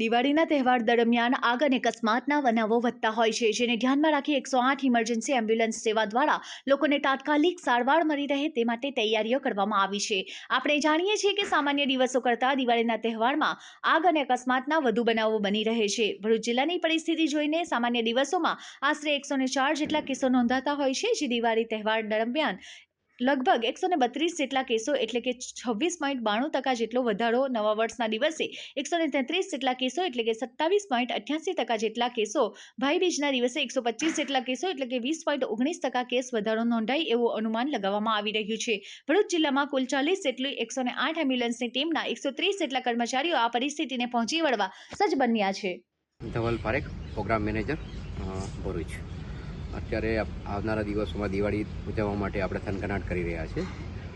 દિવાળીના તહેવાર દરમિયાન આગ અને અકસ્માતના બનાવો વધતા હોય છે, જેને ધ્યાનમાં રાખી એકસો આઠ ઇમરજન્સી એમ્બ્યુલન્સ સેવા દ્વારા લોકોને તાત્કાલિક સારવાર મળી રહે તે માટે તૈયારીઓ કરવામાં આવી છે. આપણે જાણીએ છીએ કે સામાન્ય દિવસો કરતાં દિવાળીના તહેવારમાં આગ અને અકસ્માતના વધુ બનાવો બની રહે છે. ભરૂચ જિલ્લાની પરિસ્થિતિ જોઈને સામાન્ય દિવસોમાં આશરે એકસો ચાર જેટલા કેસો નોંધાતા હોય છે, જે દિવાળી તહેવાર દરમિયાન લગભગ એકસો ને બત્રીસ જેટલા કેસો એટલે કે છવ્વીસ પોઈન્ટ બાણું ટકા જેટલો વધારો નવા વર્ષના દિવસે, એકસો ને તેત્રીસ જેટલા કેસો એટલે કે સત્તાવીસ પોઈન્ટ અઠ્યાસી ટકા જેટલા કેસો ભાઈબીજના દિવસે એકસો પચીસ જેટલા કેસો એટલે કે વીસ પોઈન્ટ ઓગણીસ ટકા કેસ વધારો નોંધાઈ એવું અનુમાન લગાવવામાં આવી રહ્યું છે. ભરૂચ જિલ્લામાં કુલ ચાલીસ જેટલી એકસો ને આઠ એમ્બ્યુલન્સની ટીમના એકસો ત્રીસ જેટલા કર્મચારીઓ આ પરિસ્થિતિને પહોંચી વળવા સજ્જ બન્યા છે. Dhaval Parekh, program manager Bharuch. અત્યારે આવનારા દિવસોમાં દિવાળી ઉજવવા માટે આપણે થનગનાટ કરી રહ્યા છે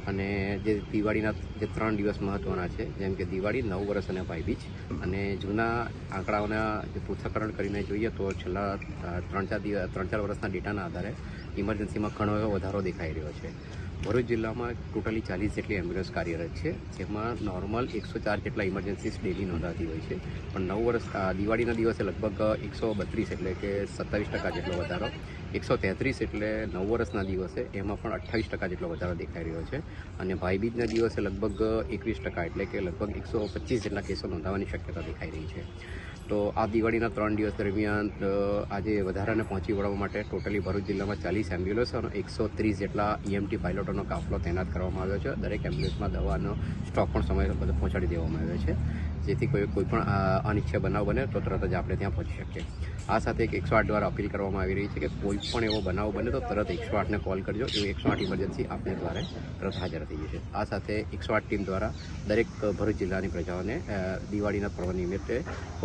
અને જે દિવાળીના જે ત્રણ દિવસ મહત્ત્વના છે, જેમ કે દિવાળી, નવ વર્ષ અને ભાઈબીજ અને જૂના આંકડાઓના જે પૃથ્થકરણ કરીને જોઈએ તો છેલ્લા ત્રણ ચાર દિવસ, ત્રણ ચાર વર્ષના ડેટાના આધારે ઇમરજન્સીમાં ઘણો એવો વધારો દેખાઈ રહ્યો છે. ભરૂચ જિલ્લામાં ટોટલી ચાલીસ જેટલી એમ્બ્યુલન્સ કાર્યરત છે, જેમાં નોર્મલ એકસો ચાર જેટલા ઇમરજન્સીસ ડેલી નોંધાતી હોય છે. પણ નવ વર્ષ દિવાળીના દિવસે લગભગ એકસો બત્રીસ એટલે કે સત્તાવીસ ટકા જેટલો વધારો, એકસો તેત્રીસ એટલે નવ વર્ષના દિવસે એમાં પણ અઠ્ઠાવીસ ટકા જેટલો વધારો દેખાઈ રહ્યો છે. અને ભાઈબીજના દિવસે લગભગ એકવીસ ટકા એટલે કે લગભગ એકસો પચીસ જેટલા કેસો નોંધાવાની શક્યતા દેખાઈ રહી છે. તો આ દિવાળીના ત્રણ દિવસ દરમિયાન આજે વધારાને પહોંચી વળવા માટે ટોટલી ભરૂચ જિલ્લામાં ચાલીસ એમ્બ્યુલન્સ અને એકસો ત્રીસ જેટલા ઈએમટી પાયલોટોનો કાફલો તૈનાત કરવામાં આવ્યો છે. દરેક એમ્બ્યુલન્સમાં દવાનો સ્ટોક પણ સમય બધો પહોંચાડી દેવામાં આવ્યો છે. જેથી કોઈ કોઈ પણ અનિચ્છા બનાવ બને તો તરત જ આપણે ત્યાં પહોંચી શકીએ. આ સાથે એક એકસો આઠ દ્વારા અપીલ કરવામાં આવી રહી છે કે કોઈ પણ એવો બનાવ બને તો તરત એકસો આઠને કોલ કરજો. એવું એકસો આઠ ઇમરજન્સી આપને દ્વારા તરત હાજર થઈ જશે. આ સાથે એકસો આઠ ટીમ દ્વારા દરેક ભરૂચ જિલ્લાની પ્રજાઓને દિવાળીના પર્વ નિમિત્તે